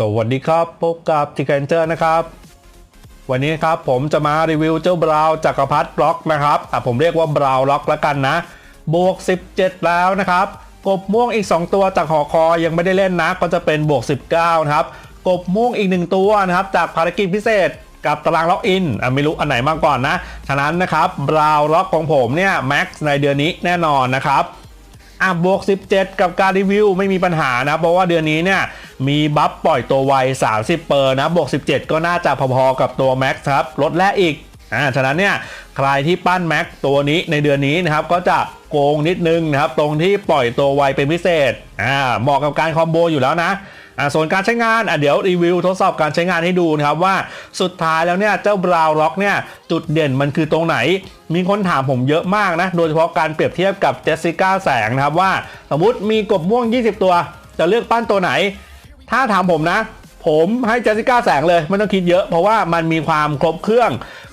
สวัสดีครับ พบกับจิกเกนเจอร์นะครับ วันนี้ครับผมจะมารีวิวเจ้าบราวจักรพรรดิบล็อกนะครับอะผมเรียกว่าบราวล็อกแล้วกันนะ บวก 17 แล้วนะครับ กบม่วงอีก 2 ตัวจากหอคอยังไม่ได้เล่นนะ ก็จะเป็นบวก 19 นะครับ กบม่วงอีก 1 ตัวนะครับ จากภารกิจพิเศษกับตารางล็อกอินอะไม่รู้อันไหนมากก่อนนะ ฉะนั้นนะครับบราวล็อกของผมเนี่ยแม็กซ์ในเดือนนี้แน่นอนนะครับ อะบวก 17 กับการรีวิวไม่มีปัญหานะ เพราะว่าเดือนนี้เนี่ยมีบัฟปล่อยตัวไว 30 เปอร์นะบวก 17 ก็น่าจะพอๆกับตัวแม็กซ์ครับลดแลกอีกอ่าฉะนั้นเนี่ยใครที่ปั้นแม็กตัวนี้ในเดือนนี้นะครับก็จะโกงนิดนึงนะครับตรงที่ปล่อยตัวไวเป็นพิเศษอ่าเหมาะกับการคอมโบอยู่แล้วนะ อ่าส่วนการใช้งานอะเดี๋ยวรีวิวทดสอบการใช้งานให้ดูนะครับว่าสุดท้ายแล้วเนี่ยเจ้าบราวล็อกเนี่ยจุดเด่นมันคือตรงไหน มีคนถามผมเยอะมากนะ โดยเฉพาะการเปรียบเทียบกับเจสสิก้าแสงนะครับว่า สมมุติมีกบม่วง 20 ตัว จะเลือกปั้นตัวไหน ถ้าถามผมนะ ผมให้เจสสิก้าแสงเลยไม่ต้องคิดเยอะเพราะว่ามันมีความครบเครื่อง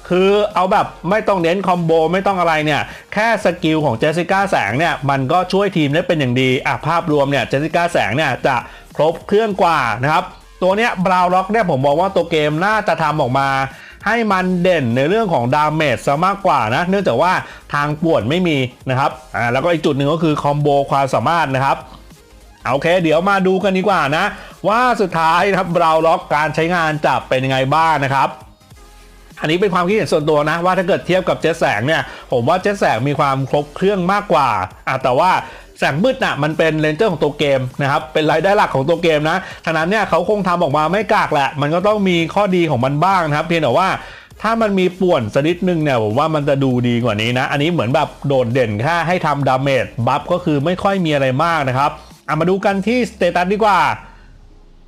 คือเอาแบบไม่ต้องเน้นคอมโบไม่ต้องอะไรเนี่ย แค่สกิลของเจสสิก้าแสงเนี่ย มันก็ช่วยทีมได้เป็นอย่างดีอะภาพรวมเนี่ยเจสสิก้าแสงเนี่ยจะ ครบเครื่องกว่านะครับ ตัวเนี้ยบราวล็อกเนี่ยผมบอกว่าตัวเกมน่าจะทำออกมาให้มันเด่นในเรื่องของดาเมจซะมากกว่านะ เนื่องจากว่าทางป่วนไม่มีนะครับอ่าแล้วก็อีกจุดหนึ่งก็คือคอมโบความสามารถนะครับโอเค เดี๋ยวมาดูกันดีกว่านะ ว่าสุดท้ายนะครับบราวล็อกการใช้งานจะเป็นยังไงบ้างนะครับ อันนี้เป็นความคิดเห็นส่วนตัวนะ ว่าถ้าเกิดเทียบกับเจ็ตแสงเนี่ย ผมว่าเจ็ตแสงมีความครบเครื่องมากกว่าอะแต่ว่า แสงมืดน่ะมันเป็นเลนเจอร์ของตัวเกมนะครับเป็นรายได้หลักของตัวเกมนะฉะนั้นเนี่ยเขาคงทำออกมาไม่กากแหละ มันก็ต้องมีข้อดีของมันบ้างนะครับ เพียงแต่ว่าถ้ามันมีป่วนสักนิดนึงเนี่ยผมว่ามันจะดูดีกว่านี้นะ อันนี้เหมือนแบบโดดเด่นแค่ให้ทำดาเมจบัฟก็คือไม่ค่อยมีอะไรมากนะครับอะมาดูกันที่สเตตัสดีกว่า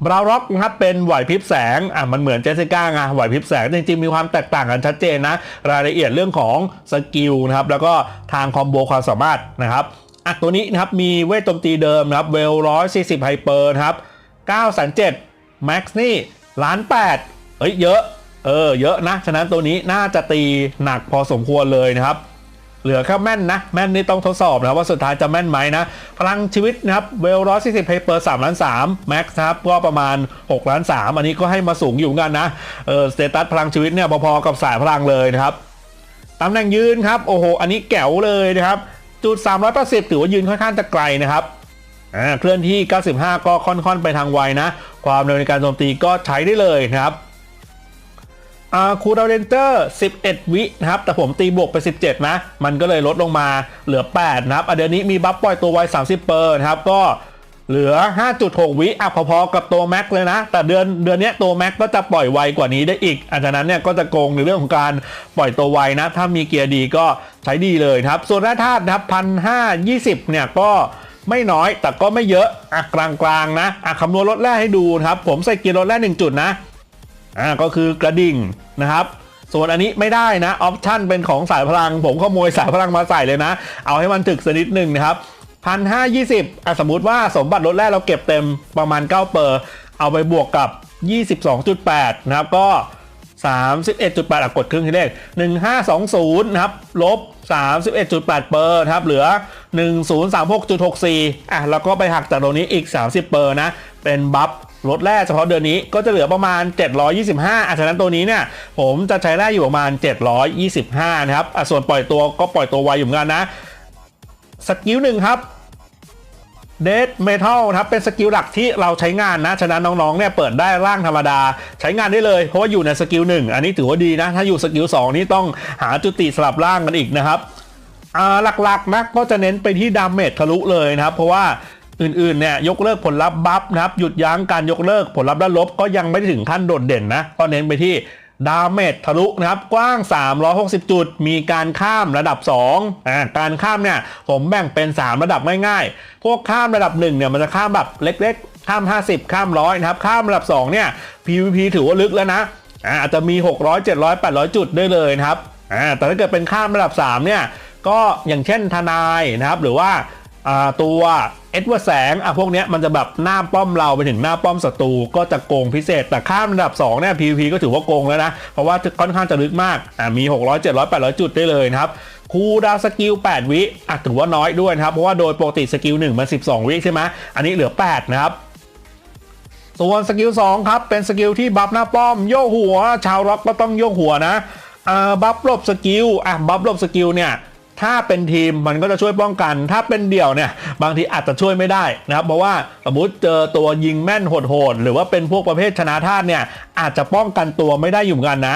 บราวร็อกนะครับเป็นไหวพริบแสงอะมันเหมือนเจสสิก้าไงไหวพริบแสงจริงๆมีความแตกต่างกันชัดเจนนะ รายละเอียดเรื่องของสกิลนะครับแล้วก็ทางคอมโบความสามารถนะครับ อะตัวนี้นะครับมีเวทโจมตีเดิมนะครับเวลร้อยสี่สิบไฮเปอร์นะครับเก้าแสนเจ็ดแม็กซ์นี่ล้านแปดเฮ้ยเยอะเออเยอะนะ ฉะนั้นตัวนี้น่าจะตีหนักพอสมควรเลยนะครับ เหลือแค่แม่นนะ แม่นนี่ต้องทดสอบนะครับว่าสุดท้ายจะแม่นไหมนะ พลังชีวิตนะครับเวลร้อยสี่สิบไฮเปอร์สามล้านสามแม็กซ์นะครับก็ประมาณ6ล้านสามอันนี้ก็ให้มาสูงอยู่กันนะเออสเตตัสพลังชีวิตเนี่ยพอๆกับสายพลังเลยนะครับตำแหน่งยืนครับโอ้โหอันนี้แก๋วเลยนะครับ จุด380 ถือว่ายืนค่อนข้างจะไกลนะครับเคลื่อนที่ 95 ก็ค่อนๆไปทางไวนะ ความเร็วในการโจมตีก็ใช้ได้เลยนะครับอาคูดาวเดนเจอร์ 11 วินะครับ แต่ผมตีบวกไป 17 นะ มันก็เลยลดลงมาเหลือ 8 นะครับอเดือนนี้มีบัฟปล่อยตัวไว 30 เปอร์นะครับ ก็ เหลือ 5.6 วิอะพอๆกับตัวแม็กเลยนะ แต่เดือนเดือนนี้ตัวแม็กก็จะปล่อยไวกว่านี้ได้อีกอันฉะนั้นเนี่ยก็จะโกงในเรื่องของการปล่อยตัวไวนะ ถ้ามีเกียร์ดีก็ใช้ดีเลยครับ ส่วนร่ธาตุนะครับพันห้ายี่สิบเนี่ยก็ไม่น้อยแต่ก็ไม่เยอะอะกลางๆนะอะคำนวณลดแร่ให้ดูครับ ผมใส่เกียร์ลดแร่หนึ่งจุดนะอ่าก็คือกระดิ่งนะครับส่วนอันนี้ไม่ได้นะ ออปชั่นเป็นของสายพลัง ผมขโมยสายพลังมาใส่เลยนะ เอาให้มันถึกสนิดหนึ่งนะครับ พันห้ายี่สิบสมมติว่าสมบัติลดแรกเราเก็บเต็มประมาณ 9 เปอร์ เอาไปบวกกับ 22.8 นะครับ ก็ 31.8อะกดครึ่งที่เลข 1520 นะครับ ลบ 31.8 เปอร์นะครับ เหลือ 1036.64 อะ แล้วก็ไปหักจากตรงนี้อีก 30 เปอร์นะ เป็นบัฟลดแร่เฉพาะเดือนนี้ก็จะเหลือประมาณ 725อะฉะนั้นตัวนี้เนี่ย ผมจะใช้แร่อยู่ประมาณ 725 นะครับอะส่วนปล่อยตัวก็ปล่อยตัวไวอยู่เหมือนกันนะ สกิลหนึ่งครับเดดเมทัลนะครับเป็นสกิลหลักที่เราใช้งานนะ ฉะนั้นน้องๆเนี่ยเปิดได้ร่างธรรมดา ใช้งานได้เลย เพราะว่าอยู่ในสกิลหนึ่งอันนี้ถือว่าดีนะ ถ้าอยู่สกิลสองนี่ต้องหาจุติสลับร่างกันอีกนะครับหลักๆนะก็จะเน้นไปที่ดาเมจทะลุเลยนะครับ เพราะว่าอื่นๆเนี่ยยกเลิกผลลัพธ์บัฟนะครับหยุดยั้งการยกเลิกผลลัพธ์ด้านลบก็ยังไม่ถึงขั้นโดดเด่นนะก็เน้นไปที่ ดาเมจทะลุนะครับกว้าง 360 จุด มีการข้ามระดับ2อ่าการข้ามเนี่ยผมแบ่งเป็น 3 ระดับง่ายๆ พวกข้ามระดับ1เนี่ยมันจะข้ามแบบเล็กๆ ข้าม 50 ข้ามร้อยนะครับ ข้ามระดับ2เนี่ย PVP ถือว่าลึกแล้วนะอ่าอาจจะมี 600 700 800 จุดได้เลยนะครับอ่าแต่ถ้าเกิดเป็นข้ามระดับ3เนี่ยก็อย่างเช่นทนายนะครับหรือว่าอ่าตัว เอ็ดเวอร์แสงอะพวกเนี้ยมันจะแบบหน้าป้อมเราไปถึงหน้าป้อมศัตรูก็จะโกงพิเศษ แต่ข้ามระดับ2เนี่ย PVP ก็ถือว่าโกงแล้วนะ เพราะว่าค่อนข้างจะลึกมากอ่ามี 600 700 800 จุดได้เลยนะครับคูดาวสกิล 8 วิอะถือว่าน้อยด้วยนะครับ เพราะว่าโดยปกติสกิล1มัน 12 วิใช่ไหมอันนี้เหลือ 8 นะครับส่วนสกิล2ครับ เป็นสกิลที่บัฟหน้าป้อมโยกหัว ชาวร็อกก็ต้องโยกหัวนะอ่าบัฟหลบสกิลอะบัฟหลบสกิลเนี่ย ถ้าเป็นทีมมันก็จะช่วยป้องกัน ถ้าเป็นเดี่ยวเนี่ย บางทีอาจจะช่วยไม่ได้นะครับ เพราะว่าสมมติเจอตัวยิงแม่นโหดๆหรือว่าเป็นพวกประเภทชนะท่าเนี่ยอาจจะป้องกันตัวไม่ได้อยู่เหมือนกันนะ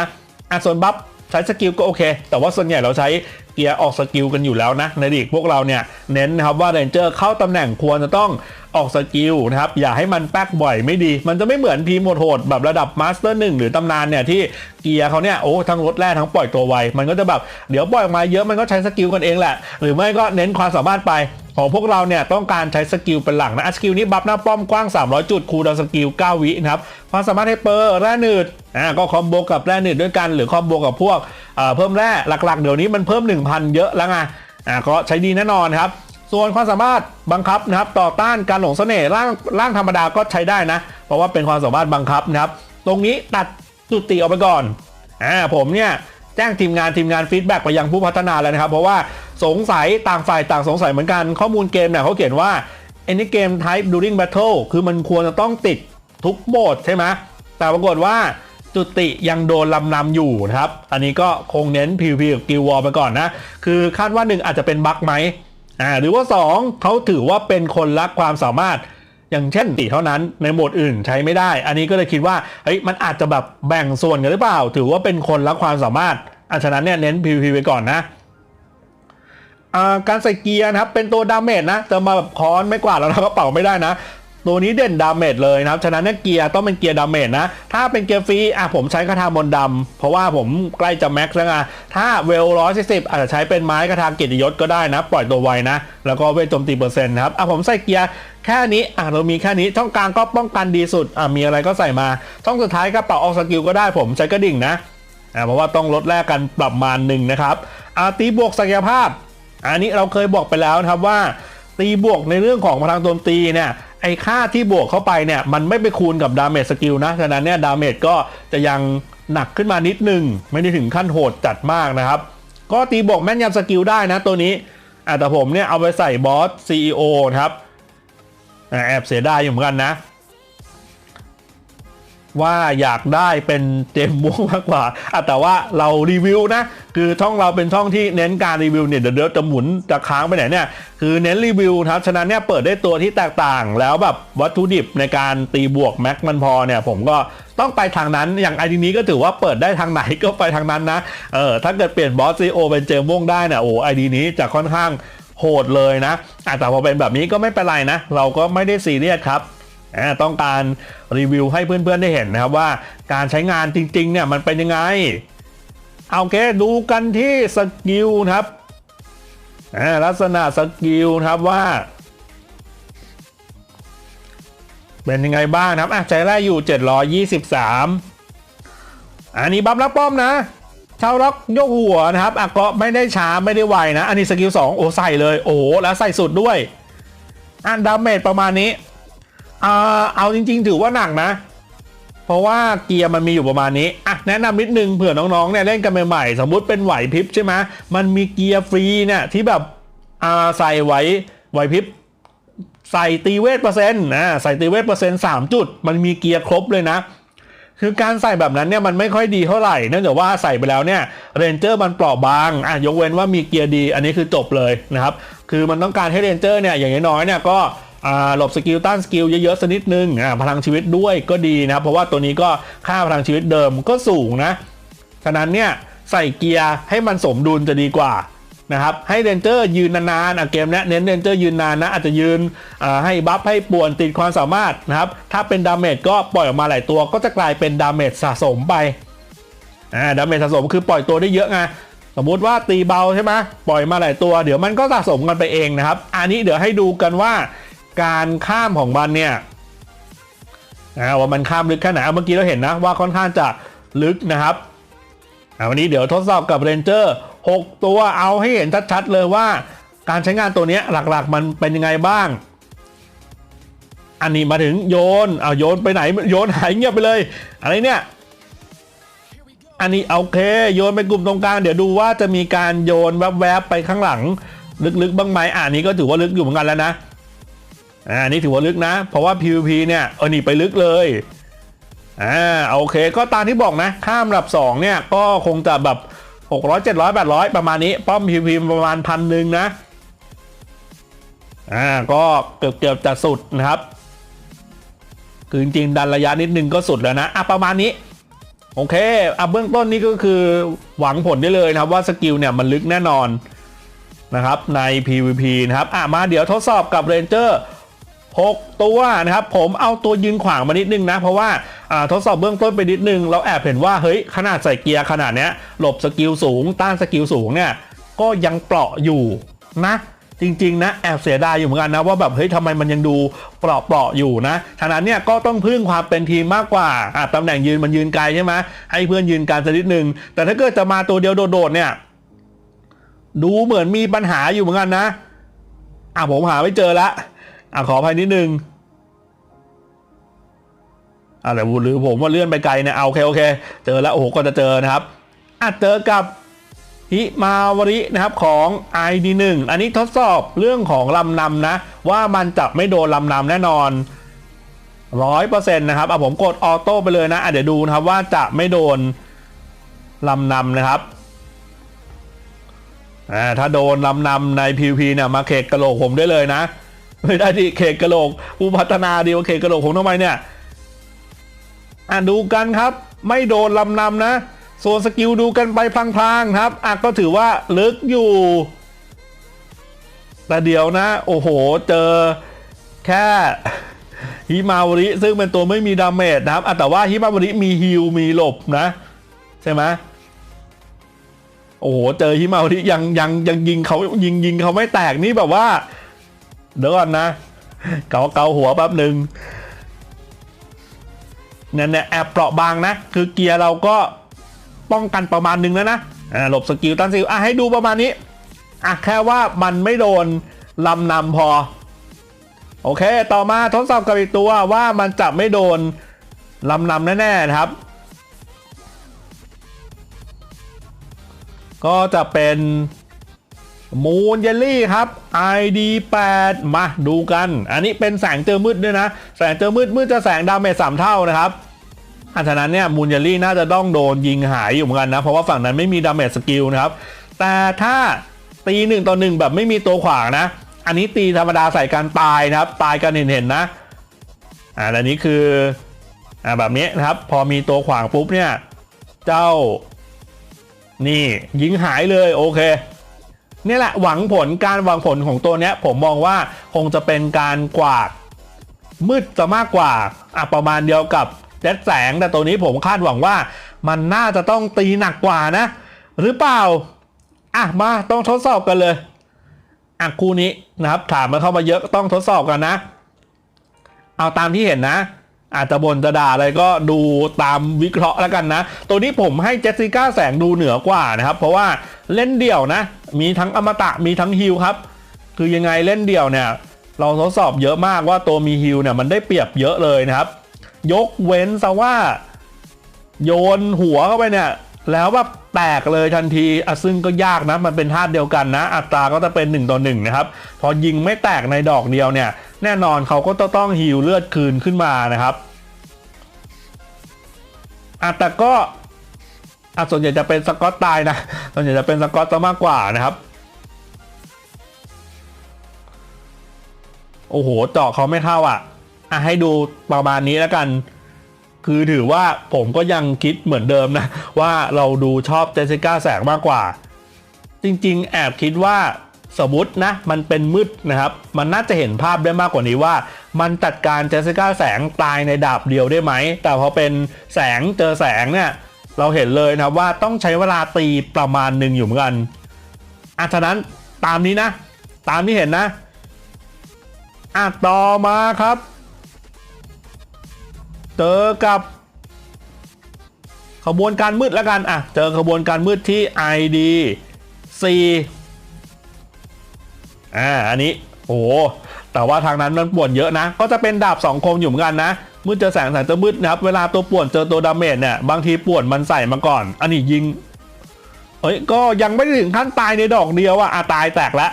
อาส่วนบัฟใช้สกิลก็โอเค แต่ว่าส่วนใหญ่เราใช้เกียร์ออกสกิลกันอยู่แล้วนะ ในลีกพวกเราเนี่ยเน้นนะครับว่าเรนเจอร์เข้าตำแหน่งควรจะต้อง ออกสกิลนะครับอย่าให้มันแป๊กบ่อยไม่ดี มันจะไม่เหมือนทีมโหดแบบระดับมาสเตอร์หนึ่งหรือตำนานเนี่ยที่เกียร์เขาเนี่ยโอ้ทั้งรถแร่ทั้งปล่อยตัวไว มันก็จะแบบเดี๋ยวปล่อยออกมาเยอะมันก็ใช้สกิลกันเองแหละ หรือไม่ก็เน้นความสามารถไปของพวกเราเนี่ยต้องการใช้สกิลเป็นหลักนะสกิลนี้บัฟหน้าป้อมกว้าง 300 จุดคูดาวสกิล 9 วินะครับความสามารถให้เปอร์แร่หนืดอ่าก็คอมโบกับแร่หนืดด้วยกันหรือคอมโบกับพวกเอ่อเพิ่มแร่หลักๆ เดี๋ยวนี้มันเพิ่ม 1,000 เยอะแล้วไงอ่าก็ใช้ดีแน่นอนครับ ส่วนความสามารถบังคับนะครับต่อต้านการหลงเสน่ห์ร่างร่างธรรมดาก็ใช้ได้นะ เพราะว่าเป็นความสามารถบังคับนะครับ ตรงนี้ตัดจุติออกไปก่อนอ่าผมเนี่ยแจ้งทีมงานทีมงานฟีดแบ็กไปยังผู้พัฒนาแล้วนะครับ เพราะว่าสงสัยต่างฝ่ายต่างสงสัยเหมือนกันข้อมูลเกมเนี่ยเขาเขียนว่า any game type during battle คือมันควรจะต้องติดทุกโหมดใช่ไหมแต่ปรากฏว่าจุติยังโดนลำนำอยู่นะครับ อันนี้ก็คงเน้น PVP กับ Guild War ไปก่อนนะ คือคาดว่า1อาจจะเป็นบั๊กไหม อ่าหรือว่า 2เขาถือว่าเป็นคนรักความสามารถ อย่างเช่นติเท่านั้นในโหมดอื่นใช้ไม่ได้ อันนี้ก็เลยคิดว่าเฮ้ยมันอาจจะแบบแบ่งส่วนกันหรือเปล่า ถือว่าเป็นคนรักความสามารถอันฉะนั้นเนี่ยเน้น PVP ไปก่อนนะอ่าการใส่เกียร์นะครับเป็นตัวดาเมจนะจะมาแบบค้อนไม่กวาดแล้วนะกระเป๋าไม่ได้นะ ตัวนี้เด่นดาเมจเลยนะครับ ฉะนั้นเนี่ยเกียร์ต้องเป็นเกียร์ดาเมจนะ ถ้าเป็นเกียร์ฟรีอะผมใช้คาถามนต์ดำเพราะว่าผมใกล้จะแม็กซ์แล้วไงถ้าเวลร้อยสิบอาจจะใช้เป็นไม้คาถาเกียรติยศก็ได้นะ ปล่อยตัวไวนะ แล้วก็เวทโจมตีเปอร์เซ็นต์นะครับอะผมใส่เกียร์แค่นี้อะเรามีแค่นี้ช่องกลางก็ป้องกันดีสุดอะมีอะไรก็ใส่มาช่องสุดท้ายกระเป๋าออกสกิลก็ได้ผมใช้กระดิ่งนะอ่าเพราะว่าต้องลดแลกกันประมาณหนึ่งนะครับอาตีบวกศักยภาพ อันนี้เราเคยบอกไปแล้วนะครับว่าตีบวกในเรื่องของพลังโจมตีเนี่ย ไอ้ค่าที่บวกเข้าไปเนี่ย มันไม่ไปคูณกับดาเมจสกิลนะ ฉะนั้นเนี่ยดาเมจก็จะยังหนักขึ้นมานิดนึง ไม่ได้ถึงขั้นโหดจัดมากนะครับ ก็ตีบวกแม่นยำสกิลได้นะตัวนี้แต่ผมเนี่ยเอาไปใส่บอส CEO ครับแอบเสียดายอยู่เหมือนกันนะ ว่าอยากได้เป็นเจมม่วงมากกว่าอะแต่ว่าเรารีวิวนะ คือช่องเราเป็นช่องที่เน้นการรีวิวเนี่ยเดี๋ยวเดี๋ยวจะหมุนจะค้างไปไหนเนี่ยคือเน้นรีวิวนะครับฉะนั้นเนี่ยเปิดได้ตัวที่แตกต่าง แล้วแบบวัตถุดิบในการตีบวกแม็กมันพอเนี่ยผมก็ต้องไปทางนั้นอย่างไอดีนี้ก็ถือว่าเปิดได้ทางไหนก็ไปทางนั้นนะเออถ้าเกิดเปลี่ยนบอสซีโอเป็นเจมม่วงได้เนี่ยโอ้ไอดีนี้จะค่อนข้างโหดเลยนะอะแต่พอเป็นแบบนี้ก็ไม่เป็นไรนะ เราก็ไม่ได้ซีเรียสครับ ต้องการรีวิวให้เพื่อนๆได้เห็นนะครับว่าการใช้งานจริงๆเนี่ยมันเป็นยังไง เอาโอเคดูกันที่สกิลครับลักษณะสกิลครับว่า เป็นยังไงบ้างครับอะใจแรกอยู่ 723 อันนี้บัฟรับป้อมนะชาวร็อกยกหัวนะครับอะก็ไม่ได้ช้าไม่ได้ไวนะ อันนี้สกิล2โอ้ใส่เลย โอ้แล้วใส่สุดด้วย อันดาเมจประมาณนี้ อ่าเอาจริง ๆ ถือว่าหนักนะ เพราะว่าเกียร์มันมีอยู่ประมาณนี้อะแนะนำนิดนึงเผื่อน้องๆเนี่ยเล่นกันใหม่ๆสมมุติเป็นไหวพริบใช่ไหมมันมีเกียร์ฟรีเนี่ยที่แบบอ่าใส่ไหวไหวพริบใส่ตีเวทเปอร์เซ็นต์นะใส่ตีเวทเปอร์เซ็นต์สามจุด มันมีเกียร์ครบเลยนะ คือการใส่แบบนั้นเนี่ยมันไม่ค่อยดีเท่าไหร่เนื่องจากว่าใส่ไปแล้วเนี่ยเรนเจอร์มันเปราะบางอะยกเว้นว่ามีเกียร์ดี อันนี้คือจบเลยนะครับ คือมันต้องการให้เรนเจอร์เนี่ยอย่างน้อยๆเนี่ยก็ หลบสกิลต้านสกิลเยอะๆสักนิดนึงพลังชีวิตด้วยก็ดีนะเพราะว่าตัวนี้ก็ค่าพลังชีวิตเดิมก็สูงนะฉะนั้นเนี่ยใส่เกียร์ให้มันสมดุลจะดีกว่านะครับให้เรนเจอร์ยืนนานๆเกมนี้เน้นเรนเจอร์ยืนนานนะอาจจะยืนให้บัฟให้ป่วนติดความสามารถนะครับถ้าเป็นดาเมจก็ปล่อยออกมาหลายตัวก็จะกลายเป็นดาเมจสะสมไปดาเมจสะสมคือปล่อยตัวได้เยอะไงสมมุติว่าตีเบาใช่ไหมปล่อยมาหลายตัว เดี๋ยวมันก็สะสมกันไปเองนะครับ อันนี้เดี๋ยวให้ดูกันว่า การข้ามของมันเนี่ยว่ามันข้ามลึกแค่ไหนเอาเมื่อกี้เราเห็นนะว่าค่อนข้างจะลึกนะครับวันนี้เดี๋ยวทดสอบกับเรนเจอร์6ตัวเอาให้เห็นชัดๆเลยว่า การใช้งานตัวนี้หลักๆ มันเป็นยังไงบ้าง อันนี้มาถึงโยนเอาโยนไปไหนโยนหายเงียบไปเลย อะไรเนี่ยอันนี้โอเค โยนไปกลุ่มตรงกลางเดี๋ยวดูว่าจะมีการโยนแวบๆไปข้างหลัง ลึกๆบ้างไหมอ่านี้ก็ถือว่าลึกอยู่เหมือนกันแล้วนะ อ่าอันนี้ถือว่าลึกนะ เพราะว่า PVP เนี่ยเออนี่ไปลึกเลยอ่าโอเค ก็ตามที่บอกนะข้ามระดับ 2 เนี่ย ก็คงจะแบบ 600 700 800 ประมาณนี้ ป้อม PVP ประมาณพันหนึ่งนะอ่าก็เกือบเกือบจะสุดนะครับ คือจริงๆดันระยะนิดนึงก็สุดแล้วนะอะประมาณนี้โอเคอะเบื้องต้นนี่ก็คือหวังผลได้เลยนะครับว่าสกิลเนี่ยมันลึกแน่นอนนะครับใน PVP นะครับอะมาเดี๋ยวทดสอบกับเรนเจอร์ 6 ตัวนะครับผมเอาตัวยืนขวางมานิดนึงนะ เพราะว่าทดสอบเบื้องต้นไปนิดนึง เราแอบเห็นว่าเฮ้ยขนาดใส่เกียร์ขนาดเนี้ยหลบสกิลสูง ต้านสกิลสูงเนี่ยก็ยังเปราะอยู่นะจริงๆนะแอบเสียดายอยู่เหมือนกันนะว่าแบบเฮ้ยทำไมมันยังดูเปราะๆอยู่นะฉะนั้นเนี่ยก็ต้องพึ่งความเป็นทีมมากกว่าอะตำแหน่งยืนมันยืนไกลใช่ไหมให้เพื่อนยืนการสักนิดนึง แต่ถ้าเกิดจะมาตัวเดียวโดดๆเนี่ยดูเหมือนมีปัญหาอยู่เหมือนกันนะอะผมหาไม่เจอละ อะขออภัยนิดนึงอะแต่หรือผมว่าเลื่อนไปไกลเนี่ยเอาโอเคโอเค เจอแล้วโอ้โหก็จะเจอนะครับอะเจอกับฮิมาวรินะครับของ ID1 อันนี้ทดสอบเรื่องของลำนำนะ ว่ามันจะไม่โดนลำนำแน่นอนร้อยเปอร์เซ็นต์นะครับอะผมกดออโต้ไปเลยนะอะเดี๋ยวดูนะครับว่าจะไม่โดนลำนำนะครับอ่าถ้าโดนลำนำใน PVP เนี่ยมาเขกกระโหลกผมได้เลยนะ ไม่ได้ดิเขกกระโหลกผู้พัฒนาดีว่าเขกกระโหลกผมทำไมเนี่ยอ่าดูกันครับ ไม่โดนลำนำนะส่วนสกิลดูกันไปพลางๆครับอะก็ถือว่าลึกอยู่แต่เดี๋ยวนะ โอ้โห เจอแค่ฮิมาวริซึ่งเป็นตัวไม่มีดาเมจนะครับอะแต่ว่าฮิมาวริมีฮิลมีหลบนะ ใช่ไหมโอ้โห เจอฮิมาที่ยังยังยังยิงเขายิงยิงเขาไม่แตกนี่แบบว่า เดี๋ยวก่อนนะ เกาเกาหัวแป๊บหนึ่งเนี่ยเนี่ยแอบเปราะบางนะ คือเกียร์เราก็ป้องกันประมาณหนึงแล้วนะอ่าหลบสกิลตันซิลอะให้ดูประมาณนี้อะแค่ว่ามันไม่โดนลำนำพอ โอเค ต่อมาทดสอบกับอีกตัวว่ามันจะไม่โดนลำนำแน่ๆนะครับ ก็จะเป็น มูนเยลลี่ครับ ID 8 มาดูกัน อันนี้เป็นแสงเจอมืดด้วยนะ แสงเจอมืดมืดจะแสงดาเมจสามเท่านะครับอันฉะนั้นเนี่ยมูนเยลลี่น่าจะต้องโดนยิงหายอยู่เหมือนกันนะ เพราะว่าฝั่งนั้นไม่มีดาเมจสกิลนะครับ แต่ถ้าตีหนึ่งต่อหนึ่งแบบไม่มีตัวขวางนะ อันนี้ตีธรรมดาใส่การตายนะครับ ตายกันเห็นๆนะ อ่าอันนี้คือ อ่าแบบนี้นะครับ พอมีตัวขวางปุ๊บเนี่ย เจ้า นี่ยิงหายเลยโอเค นี่แหละหวังผลการหวังผลของตัวเนี้ย ผมมองว่าคงจะเป็นการกวาดมืดจะมากกว่าอะประมาณเดียวกับแจ็ดแสง แต่ตัวนี้ผมคาดหวังว่า มันน่าจะต้องตีหนักกว่านะ หรือเปล่าอะมาต้องทดสอบกันเลยอะคู่นี้นะครับ ถามมาเข้ามาเยอะต้องทดสอบกันนะ เอาตามที่เห็นนะ อาจจะบนจะด่าอะไรก็ดูตามวิเคราะห์แล้วกันนะ ตัวนี้ผมให้เจสสิก้าแสงดูเหนือกว่านะครับ เพราะว่าเล่นเดี่ยวนะ มีทั้งอมตะมีทั้งฮิลครับ คือยังไงเล่นเดี่ยวเนี่ย เราทดสอบเยอะมากว่าตัวมีฮิลเนี่ยมันได้เปรียบเยอะเลยนะครับ ยกเว้นซะว่า โยนหัวเข้าไปเนี่ย แล้วแบบแตกเลยทันทีอะซึ่งก็ยากนะ มันเป็นธาตุเดียวกันนะ อัตราก็จะเป็น1ต่อ1นะครับ พอยิงไม่แตกในดอกเดียวเนี่ย แน่นอนเขาก็ต้องฮิวเลือดคืนขึ้นมานะครับอะแต่ก็อะส่วนใหญ่จะเป็นสกอตตายนะ ส่วนใหญ่จะเป็นสกอตซะมากกว่านะครับ โอ้โหเจาะเขาไม่เข้าอะอะให้ดูประมาณนี้แล้วกัน คือถือว่าผมก็ยังคิดเหมือนเดิมนะ ว่าเราดูชอบเจสสิก้าแสงมากกว่า จริงๆ แอบคิดว่าสมมตินะมันเป็นมืดนะครับ มันน่าจะเห็นภาพได้มากกว่านี้ว่า มันจัดการเจสสิก้าแสงตายในดาบเดียวได้ไหม แต่พอเป็นแสงเจอแสงเนี่ยเราเห็นเลยนะว่าต้องใช้เวลาตีประมาณหนึ่งอยู่เหมือนกันอะฉะนั้นตามนี้นะ ตามที่เห็นนะอะต่อมาครับ เจอกับขบวนการมืดแล้วกันอะเจอขบวนการมืดที่ ID C อ่าอันนี้โอ้แต่ว่าทางนั้นมันป่วนเยอะนะ ก็จะเป็นดาบสองคมอยู่เหมือนกันนะมืดเจอแสงแสงเจอมืดนะครับ เวลาตัวป่วนเจอตัวดาเมจเนี่ยบางทีป่วนมันใส่มาก่อน อันนี้ยิงเอ้ยก็ยังไม่ถึงขั้นตายในดอกเดียวอะอะตายแตกแล้ว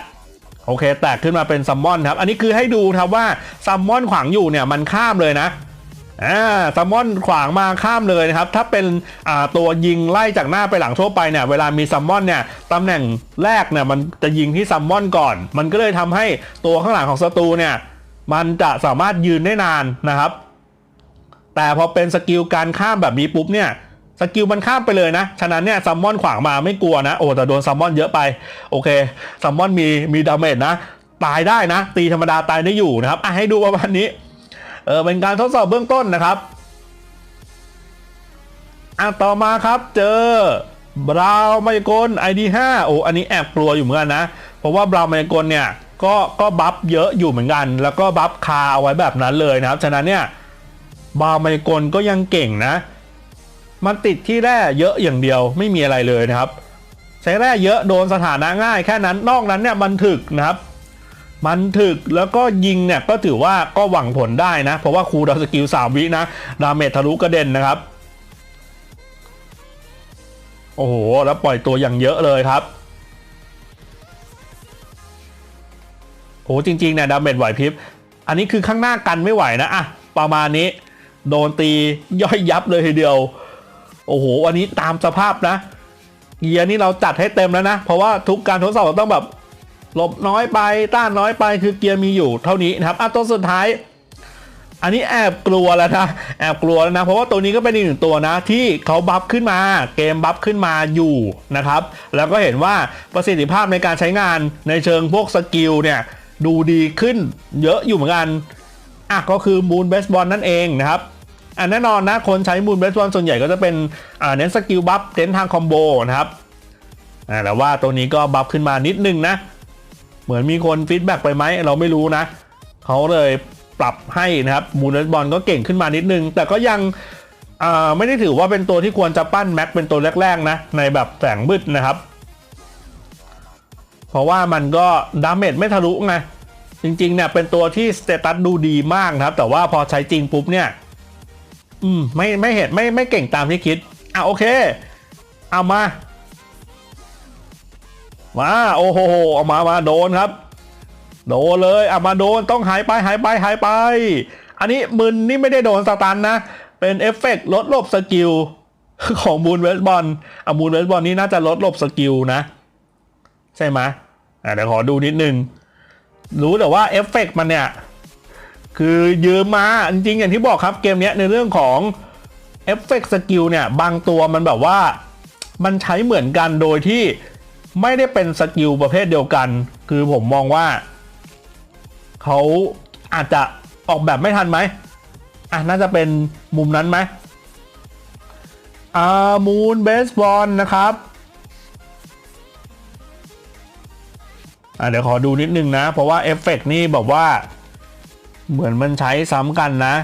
โอเค แตกขึ้นมาเป็นซัมมอนครับ อันนี้คือให้ดูครับว่าซัมมอนขวางอยู่เนี่ยมันข้ามเลยนะ อ่าซัมมอนขวางมาข้ามเลยนะครับ ถ้าเป็นอ่าตัวยิงไล่จากหน้าไปหลังทั่วไปเนี่ยเวลามีซัมมอนเนี่ยตำแหน่งแรกเนี่ยมันจะยิงที่ซัมมอนก่อน มันก็เลยทำให้ตัวข้างหลังของศัตรูเนี่ยมันจะสามารถยืนได้นานนะครับ แต่พอเป็นสกิลการข้ามแบบนี้ปุ๊บเนี่ยสกิลมันข้ามไปเลยนะ ฉะนั้นเนี่ยซัมมอนขวางมาไม่กลัวนะ โอ้แต่โดนซัมมอนเยอะไป โอเคซัมมอนมีมีดาเมจนะ ตายได้นะ ตีธรรมดาตายได้อยู่นะครับอะให้ดูประมาณนี้ เออเป็นการทดสอบเบื้องต้นนะครับอะต่อมาครับเจอบราวมายากล ID5 โอ้อันนี้แอบกลัวอยู่เหมือนกันนะ เพราะว่าบราวมายากลเนี่ยก็ก็บัฟเยอะอยู่เหมือนกัน แล้วก็บัฟคาเอาไว้แบบนั้นเลยนะครับ ฉะนั้นเนี่ยบราวมายากลก็ยังเก่งนะ มันติดที่แร่เยอะอย่างเดียวไม่มีอะไรเลยนะครับ ใช้แร่เยอะโดนสถานะง่ายแค่นั้นนอกนั้นเนี่ยมันถึกนะครับ มันถึกแล้วก็ยิงเนี่ยก็ถือว่าก็หวังผลได้นะ เพราะว่าครูดาวสกิล3วินะ ดาเมจทะลุกระเด็นนะครับ โอ้โห แล้วปล่อยตัวอย่างเยอะเลยครับโอ้จริงๆเนี่ยดาเมจไหวพริบ อันนี้คือข้างหน้ากันไม่ไหวนะอะประมาณนี้ โดนตีย่อยยับเลยทีเดียว โอ้โหอันนี้ตามสภาพนะเกียร์นี่เราจัดให้เต็มแล้วนะ เพราะว่าทุกการทดสอบต้องแบบ หลบน้อยไปต้านน้อยไปคือเกียร์มีอยู่เท่านี้นะครับอะตัวสุดท้าย อันนี้แอบกลัวแล้วนะแอบกลัวแล้วนะเพราะว่าตัวนี้ก็เป็นอีกหนึ่งตัวนะ ที่เขาบัฟขึ้นมาเกมบัฟขึ้นมาอยู่นะครับ แล้วก็เห็นว่าประสิทธิภาพในการใช้งานในเชิงพวกสกิลเนี่ยดูดีขึ้นเยอะอยู่เหมือนกันอะก็คือมูนเบสบอลนั่นเองนะครับอะแน่นอนนะคนใช้มูนเบสบอลส่วนใหญ่ก็จะเป็นอ่าเน้นสกิลบัฟเน้นทางคอมโบนะครับอ่าแต่ว่าตัวนี้ก็บัฟขึ้นมานิดนึงนะ เหมือนมีคนฟีดแบ็กไปไหมเราไม่รู้นะเขาเลยปรับให้นะครับมูนเรสบอลก็เก่งขึ้นมานิดนึง แต่ก็ยังไม่ได้ถือว่าเป็นตัวที่ควรจะปั้นแม็กเป็นตัวแรกๆนะในแบบแสงมืดนะครับ เพราะว่ามันก็ดาเมจไม่ทะลุไงจริงๆเนี่ยเป็นตัวที่สเตตัสดูดีมากนะครับ แต่ว่าพอใช้จริงปุ๊บเนี่ยอืมไม่ไม่เห็นไม่ไม่เก่งตามที่คิดอะโอเค เอามา มาโอ้โหเอามามาโดนครับ โดนเลยเอามาโดนต้องหายไปหายไปหายไป อันนี้มึนนี่ไม่ได้โดนสตันนะ เป็นเอฟเฟกลดลบสกิลของมูนเวสบอลอะมูนเวสบอลนี่น่าจะลดลบสกิลนะ ใช่ไหมอะเดี๋ยวขอดูนิดนึง รู้แต่ว่าเอฟเฟกมันเนี่ย คือยืมมาจริงอย่างที่บอกครับเกมเนี้ยในเรื่องของเอฟเฟกสกิลเนี่ย บางตัวมันแบบว่า มันใช้เหมือนกันโดยที่ ไม่ได้เป็นสกิลประเภทเดียวกัน คือผมมองว่าเขาอาจจะออกแบบไม่ทันไหมอะน่าจะเป็นมุมนั้นไหมอ่ามูนเบสบอลนะครับอะเดี๋ยวขอดูนิดนึงนะ เพราะว่าเอฟเฟกต์นี่แบบว่า เหมือนมันใช้ซ้ำกันนะ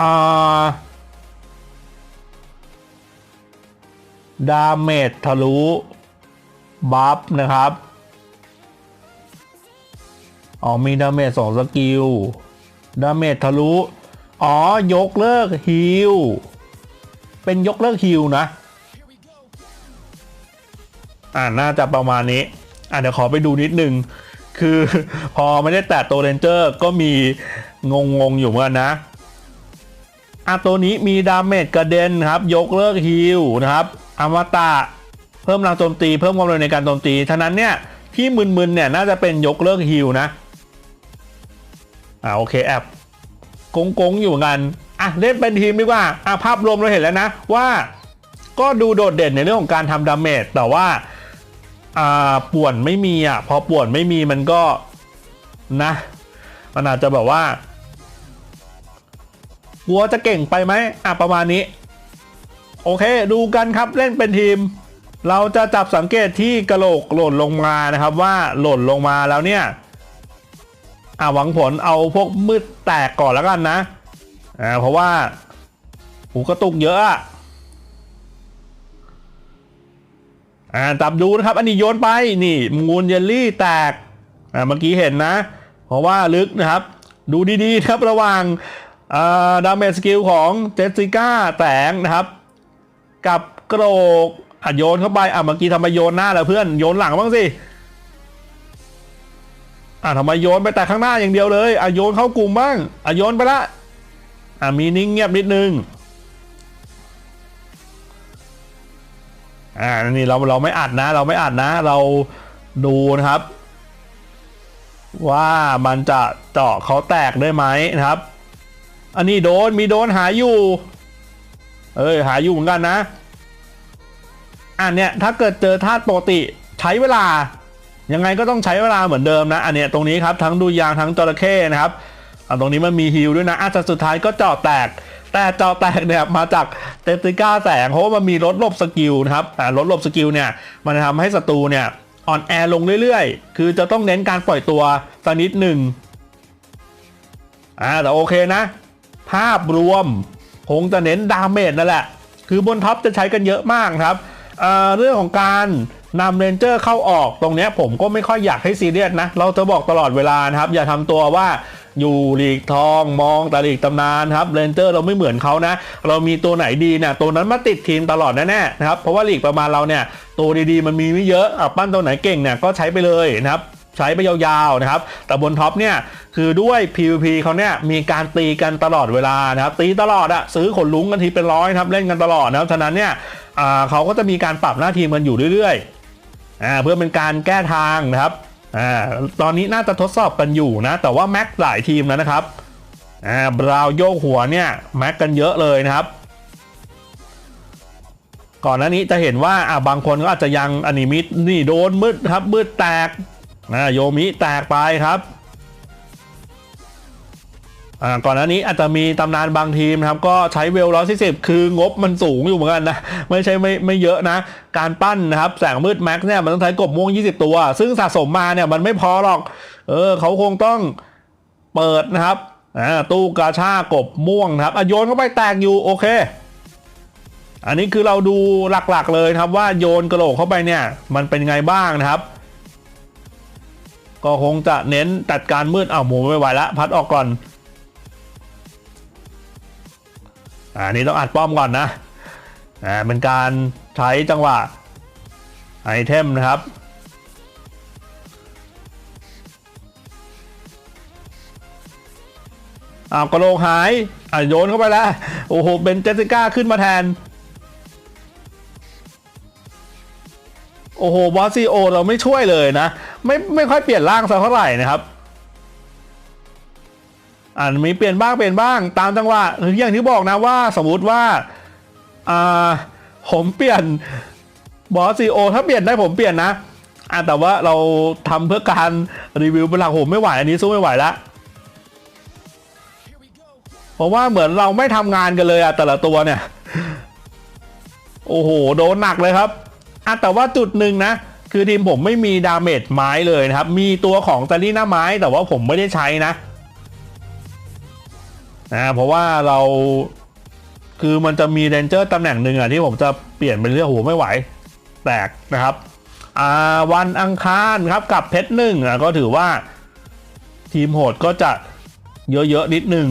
อ่า ดาเมจทะลุบัฟนะครับ อ๋อมีดาเมจสองสกิล ดาเมจทะลุ อ๋อ ยกเลิกฮิล เป็นยกเลิกฮิลนะ อ่าน่าจะประมาณนี้ อะเดี๋ยวขอไปดูนิดนึง คือพอไม่ได้แตะตัวเรนเจอร์ก็มีงงงๆอยู่เหมือนกันนะ อะตัวนี้มีดาเมจกระเด็นครับ ยกเลิกฮิลนะครับอมตะเพิ่มแรงโจมตี เพิ่มความเร็วในการโจมตีฉะนั้นเนี่ยที่มึนๆเนี่ยน่าจะเป็นยกเลิกฮิลนะอ่าโอเคแอบกงกงอยู่เหมือนกันอะเล่นเป็นทีมดีกว่าอะภาพรวมเราเห็นแล้วนะว่าก็ดูโดดเด่นในเรื่องของการทำดาเมจแต่ว่าอ่าป่วนไม่มีอะพอป่วนไม่มีมันก็นะ มันอาจจะแบบว่า กลัวจะเก่งไปไหมอะประมาณนี้ โอเค ดูกันครับเล่นเป็นทีม เราจะจับสังเกตที่กระโหลกหล่นลงมานะครับ ว่าหล่นลงมาแล้วเนี่ยอะหวังผลเอาพวกมืดแตกก่อนแล้วกันนะอ่าเพราะว่าหูกระตุกเยอะอะอ่าจับดูนะครับ อันนี้โยนไปนี่มูลเยลลี่แตกอ่าเมื่อกี้เห็นนะ เพราะว่าลึกนะครับ ดูดีๆครับระว่าง อ่าดาเมจสกิลของเจสสิก้าแตงนะครับ กับกระโลกอะโยนเข้าไปอะเมื่อกี้ทำไมโยนหน้าแล้วเพื่อนโยนหลังบ้างสิอะทำไมโยนไปแต่ข้างหน้าอย่างเดียวเลยอะโยนเข้ากลุ่มบ้างอะโยนไปละอะมีนิ่งเงียบนิดนึงอ่านี่เราเราไม่อัดนะ เราไม่อัดนะ เราดูนะครับ ว่ามันจะเจาะเขาแตกได้ไหมนะครับ อันนี้โดนมีโดนหาอยู่ เอ้ยหาอยู่เหมือนกันนะอันเนี้ยถ้าเกิดเจอธาตุปกติใช้เวลา ยังไงก็ต้องใช้เวลาเหมือนเดิมนะ อันเนี้ยตรงนี้ครับทั้งดูยางทั้งจระเข้นะครับอะตรงนี้มันมีฮิลด้วยนะอาจจะสุดท้ายก็เจาะแตก แต่เจาะแตกเนี่ยมาจากเตติก้าแสงเพราะว่ามันมีลดลบสกิลนะครับอ่าลดลบสกิลเนี่ยมันจะทำให้ศัตรูเนี่ยอ่อนแอลงเรื่อยๆ คือจะต้องเน้นการปล่อยตัวสักนิดหนึ่งอ่าแต่โอเคนะ ภาพรวมคงจะเน้นดาเมจนั่นแหละ คือบนท็อปจะใช้กันเยอะมากครับเเรื่องของการนำเรนเจอร์เข้าออกตรงนี้ผมก็ไม่ค่อยอยากให้ซีเรียสนะ เราจะบอกตลอดเวลานะครับ อย่าทำตัวว่าอยู่หลีกทองมองแต่หลีกตำนานครับเรนเจอร์เราไม่เหมือนเขานะ เรามีตัวไหนดีเนี่ยตัวนั้นมาติดทีมตลอดแน่ๆนะครับเพราะว่าหลีกประมาณเราเนี่ยตัวดีๆมันมีไม่เยอะอะปั้นตัวไหนเก่งเนี่ยก็ใช้ไปเลยนะครับ ใช้ไปยาวๆนะครับ แต่บนท็อปเนี่ยคือด้วย PVP เขาเนี่ยมีการตีกันตลอดเวลานะครับ ตีตลอดอะซื้อขนลุ้งกันทีเป็นร้อยครับเล่นกันตลอดนะครับฉะนั้นเนี่ยเขาก็จะมีการปรับหน้าทีมกันอยู่เรื่อยๆเพื่อเป็นการแก้ทางนะครับอตอนนี้น่าจะทดสอบกันอยู่นะแต่ว่าแม็กหลายทีมแล้วนะครับบราวโยกหัวเนี่ยแม็กกันเยอะเลยนะครับก่อนหน้านี้จะเห็นว่าอ่าบางคนก็อาจจะยังอนิมิตนี่โดนมืดครับมืดแตก อ่าโยมิแตกไปครับอ่าก่อนหน้านี้อาจจะมีตำนานบางทีมครับ ก็ใช้เวลร้อยสิบคืองบมันสูงอยู่เหมือนกันนะ ไม่ใช่ไม่ไม่เยอะนะ การปั้นนะครับ แสงมืดแม็กเนี่ยมันต้องใช้กบม่วง 20 ตัว ซึ่งสะสมมาเนี่ยมันไม่พอหรอก เออเขาคงต้องเปิดนะครับอ่าตู้กาชากบม่วงครับอะโยนเข้าไปแตกอยู่โอเคอันนี้คือเราดูหลักๆเลยครับว่าโยนกระโหลกเข้าไปเนี่ย มันเป็นไงบ้างนะครับ ก็คงจะเน้นจัดการมืดเอ้าหมูไม่ไหวละพัดออกก่อนอ่านี่ต้องอัดป้อมก่อนนะอ่าเป็นการใช้จังหวะไอเทมนะครับอ้าวกระโหลกหายอะโยนเข้าไปแล้วโอ้โหเบนเจสสิก้าขึ้นมาแทน โอ้โหบอสซีโอเราไม่ช่วยเลยนะ ไม่ไม่ค่อยเปลี่ยนร่างสักเท่าไหร่นะครับอ่ามีเปลี่ยนบ้างเปลี่ยนบ้างตามจังหวะอย่างที่บอกนะว่าสมมุติว่าอ่าผมเปลี่ยนบอสซีโอถ้าเปลี่ยนได้ผมเปลี่ยนนะอ่าแต่ว่าเราทำเพื่อการรีวิวเป็นหลักผมไม่ไหวอันนี้สู้ไม่ไหวละเพราะว่าเหมือนเราไม่ทำงานกันเลยอะแต่ละตัวเนี่ย โอ้โห โดนหนักเลยครับ อะแต่ว่าจุดหนึ่งนะ คือทีมผมไม่มีดาเมจไม้เลยนะครับ มีตัวของตาลีหน้าไม้แต่ว่าผมไม่ได้ใช้นะนะเพราะว่าเราคือมันจะมีเรนเจอร์ตำแหน่งหนึ่งอะที่ผมจะเปลี่ยนเป็นเรื่องหัวไม่ไหว แตกนะครับอ่าวันอังคารครับกับเพชรหนึ่งอะก็ถือว่าทีมโหดก็จะเยอะๆนิดนึง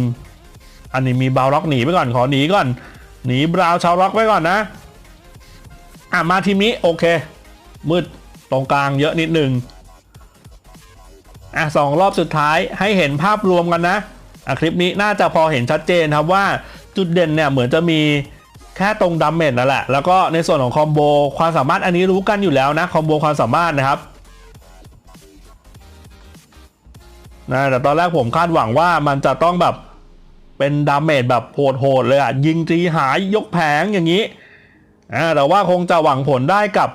อันนี้มีบาวล็อกหนีไปก่อนขอหนีก่อน หนีบราวชาวล็อกไว้ก่อนนะ อะมาทีมนี้โอเค มืดตรงกลางเยอะนิดหนึงอะสองรอบสุดท้ายให้เห็นภาพรวมกันนะอะคลิปนี้น่าจะพอเห็นชัดเจนครับว่าจุดเด่นเนี่ยเหมือนจะมีแค่ตรงดัมเมจนั่นแหละ แล้วก็ในส่วนของคอมโบความสามารถอันนี้รู้กันอยู่แล้วนะคอมโบความสามารถนะครับนะแต่ตอนแรกผมคาดหวังว่ามันจะต้องแบบเป็นดาเมจแบบโหดๆเลยอะยิงตีหายยกแผงอย่างนี้ อ่าแต่ว่าคงจะหวังผลได้กับ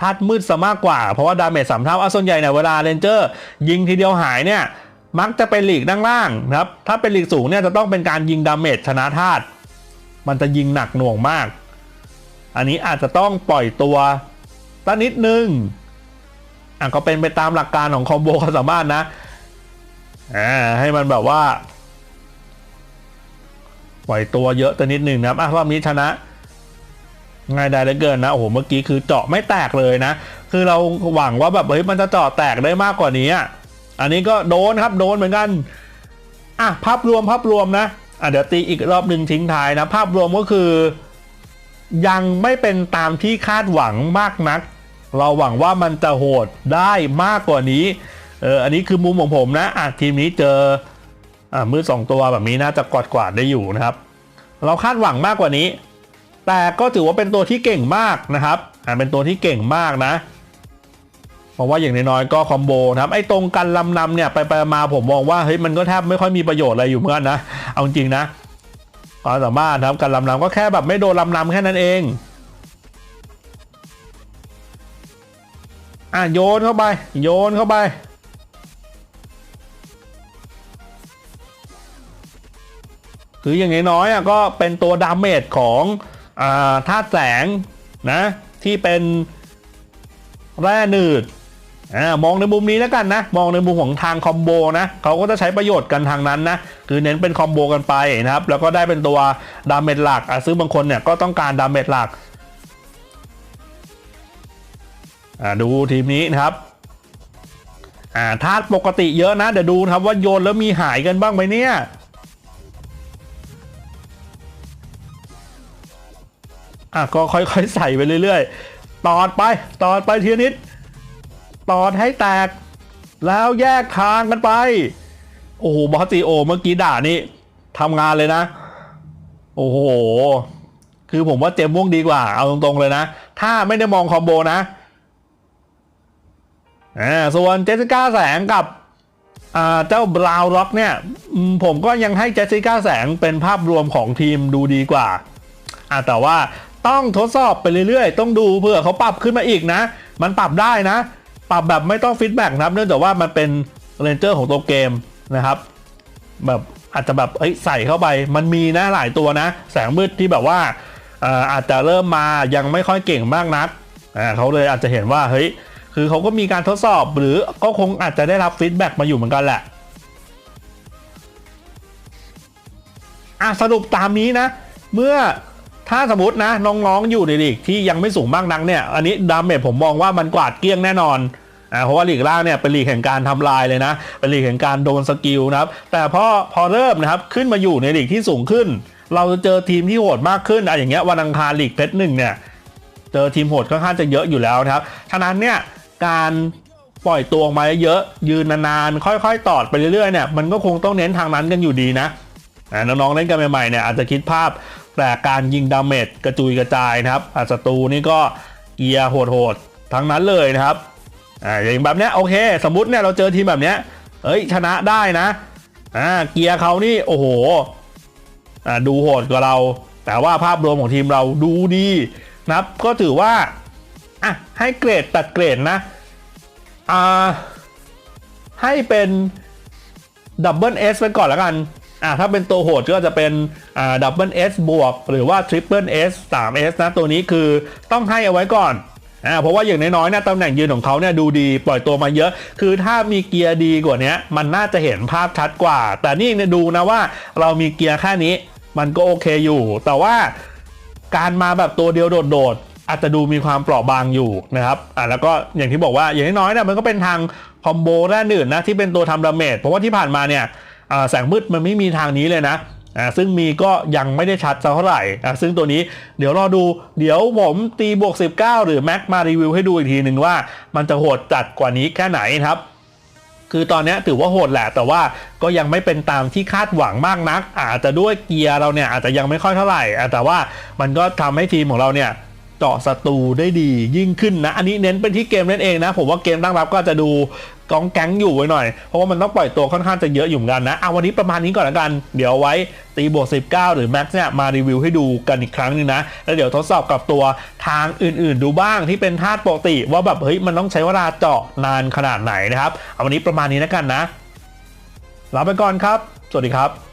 ธาตุมืดซะมากกว่า เพราะว่าดาเมจสามเท่าอะส่วนใหญ่เนี่ยเวลาเรนเจอร์ยิงทีเดียวหายเนี่ยมักจะเป็นหลีกด้านล่างนะครับ ถ้าเป็นหลีกสูงเนี่ยจะต้องเป็นการยิงดาเมจชนะธาตุมันจะยิงหนักหน่วงมาก อันนี้อาจจะต้องปล่อยตัวสักนิดนึงอะก็เป็นไปตามหลักการของคอมโบความสามารถนะอ่าให้มันแบบว่า ปล่อยตัวเยอะตัวนิดหนึ่งนะครับอะรอบนี้ชนะ ง่ายได้เหลือเกินนะโอ้โหเมื่อกี้คือเจาะไม่แตกเลยนะ คือเราหวังว่าแบบเฮ้ยมันจะเจาะแตกได้มากกว่านี้อันนี้ก็โดนครับโดนเหมือนกันอะภาพรวมภาพรวมนะอะเดี๋ยวตีอีกรอบหนึ่งทิ้งท้ายนะ ภาพรวมก็คือ ยังไม่เป็นตามที่คาดหวังมากนัก เราหวังว่ามันจะโหดได้มากกว่านี้เอออันนี้คือมุมของผมนะอะทีมนี้เจออ่ามือสองตัวแบบนี้น่าจะกวาดกวาดๆได้อยู่นะครับ เราคาดหวังมากกว่านี้ แต่ก็ถือว่าเป็นตัวที่เก่งมากนะครับอ่าเป็นตัวที่เก่งมากนะเพราะว่าอย่างน้อยๆก็คอมโบนะครับไอ้ตรงกันลำนำเนี่ยไปไปมาผมมองว่าเฮ้ยมันก็แทบไม่ค่อยมีประโยชน์อะไรอยู่เหมือนกันนะเอาจริงนะความสามารถนะครับการลำนำก็แค่แบบไม่โดนลำนำแค่นั้นเองอะโยนเข้าไป โยนเข้าไป คืออย่างน้อยๆอะก็เป็นตัวดาเมจของ ธาตุแสงนะที่เป็นแร่หนืดอมองในมุมนี้แล้วกันนะ มองในมุมของทางคอมโบนะเขาก็จะใช้ประโยชน์กันทางนั้นนะ คือเน้นเป็นคอมโบกันไปนะครับ แล้วก็ได้เป็นตัวดาเมจหลักซึ่งบางคนเนี่ยก็ต้องการดาเมจหลักดูทีมนี้นะครับธาตุปกติเยอะนะ เดี๋ยวดูครับว่าโยนแล้วมีหายกันบ้างไหมเนี่ย อะก็ค่อยๆใส่ไปเรื่อยๆ ตอดไป ตอดไปทีนิด ตอดให้แตก แล้วแยกทางกันไป โอ้โหบอสตีโอ เมื่อกี้ด่านี่ทำงานเลยนะ โอ้โห คือผมว่าเจมม่วงดีกว่า เอาตรงๆเลยนะ ถ้าไม่ได้มองคอมโบนะอ่าส่วนเจสสิก้าแสงกับอ่าเจ้าบราวร็อกเนี่ย ผมก็ยังให้เจสสิก้าแสงเป็นภาพรวมของทีมดูดีกว่าอะแต่ว่า ต้องทดสอบไปเรื่อยๆ ต้องดูเพื่อเขาปรับขึ้นมาอีกนะ มันปรับได้นะ ปรับแบบไม่ต้องฟีดแบ็กนะครับ เนื่องจากว่ามันเป็นเรนเจอร์ของตัวเกมนะครับ แบบอาจจะแบบเอ้ยใส่เข้าไป มันมีนะหลายตัวนะ แสงมืดที่แบบว่าเอ่อาจจะเริ่มมายังไม่ค่อยเก่งมากนักเขาเลยอาจจะเห็นว่าเฮ้ยคือเขาก็มีการทดสอบหรือก็คงอาจจะได้รับฟีดแบ็กมาอยู่เหมือนกันแหละอะสรุปตามนี้นะ เมื่อ ถ้าสมมตินะ น้องๆ อยู่ในลีกที่ยังไม่สูงมากนักเนี่ย อันนี้ดาเมจผมมองว่ามันกวาดเกลี้ยงแน่นอนอ่าเพราะว่าลีกล่างเนี่ยเป็นลีกแห่งการทำลายเลยนะ เป็นลีกแห่งการโดนสกิลนะครับ แต่พอพอเริ่มนะครับขึ้นมาอยู่ในลีกที่สูงขึ้น เราจะเจอทีมที่โหดมากขึ้นอะอย่างเงี้ยวันอังคารลีกเพชรหนึ่งเนี่ยเจอทีมโหดค่อนข้างจะเยอะอยู่แล้วนะครับฉะนั้นเนี่ยการปล่อยตัวมาเยอะยืนนานๆ ค่อยๆ ตอดไปเรื่อยๆเนี่ยมันก็คงต้องเน้นทางนั้นกันอยู่ดีนะน้องๆเล่นกันใหม่ๆเนี่ยอาจจะคิดภาพ แต่การยิงดาเมจกระจุยกระจายนะครับอะศัตรูนี่ก็เกียร์โหดๆทั้งนั้นเลยนะครับอ่าอย่างแบบเนี้ยโอเค สมมติเนี่ยเราเจอทีมแบบเนี้ยเอ้ยชนะได้นะอ่าเกียร์เขานี่โอ้โหอ่าดูโหดกว่าเรา แต่ว่าภาพรวมของทีมเราดูดีนะครับก็ถือว่าอะให้เกรดตัดเกรดนะอ่าให้เป็นดับเบิลเอสไปก่อนแล้วกัน อ่าถ้าเป็นตัวโหดก็จะเป็นอ่าดับเบิลเอสบวกหรือว่าทริปเปิลเอสสามเอสนะตัวนี้คือต้องให้เอาไว้ก่อนอ่าเพราะว่าอย่างน้อยๆนะตำแหน่งยืนของเขาเนี่ยดูดีปล่อยตัวมาเยอะ คือถ้ามีเกียร์ดีกว่านี้มันน่าจะเห็นภาพชัดกว่า แต่นี่เนี่ยดูนะว่าเรามีเกียร์แค่นี้มันก็โอเคอยู่ แต่ว่าการมาแบบตัวเดียวโดดๆอาจจะดูมีความเปราะบางอยู่นะครับอะแล้วก็อย่างที่บอกว่าอย่างน้อยๆเนี่ยมันก็เป็นทางคอมโบด้านอื่นนะที่เป็นตัวทำดาเมจเพราะว่าที่ผ่านมาเนี่ย แสงมืดมันไม่มีทางนี้เลยนะอ่าซึ่งมีก็ยังไม่ได้ชัดเท่าไหร่อ่าซึ่งตัวนี้เดี๋ยวรอดูเดี๋ยวผมตีบวก 19 หรือแม็กมารีวิวให้ดูอีกทีหนึ่งว่ามันจะโหดจัดกว่านี้แค่ไหนครับ คือตอนนี้ถือว่าโหดแหละ แต่ว่าก็ยังไม่เป็นตามที่คาดหวังมากนัก อาจจะด้วยเกียร์เราเนี่ยอาจจะยังไม่ค่อยเท่าไหร่อะแต่ว่ามันก็ทำให้ทีมของเราเนี่ย เจาะศัตรูได้ดียิ่งขึ้นนะ อันนี้เน้นเป็นที่เกมนั่นเองนะ ผมว่าเกมตั้งรับก็จะดูกองแก๊งอยู่ไว้หน่อย เพราะว่ามันต้องปล่อยตัวค่อนข้างจะเยอะอยู่เหมือนกันนะเอาวันนี้ประมาณนี้ก่อนละกัน เดี๋ยวไว้ตีบวก19 หรือแม็กซ์เนี่ยมารีวิวให้ดูกันอีกครั้งหนึงนะ แล้วเดี๋ยวทดสอบกับตัวทางอื่นๆ ดูบ้างที่เป็นธาตุปกติ ว่าแบบเฮ้ยมันต้องใช้เวลาเจาะนานขนาดไหนนะครับเอาวันนี้ประมาณนี้แล้วกันนะลาไปก่อนครับ สวัสดีครับ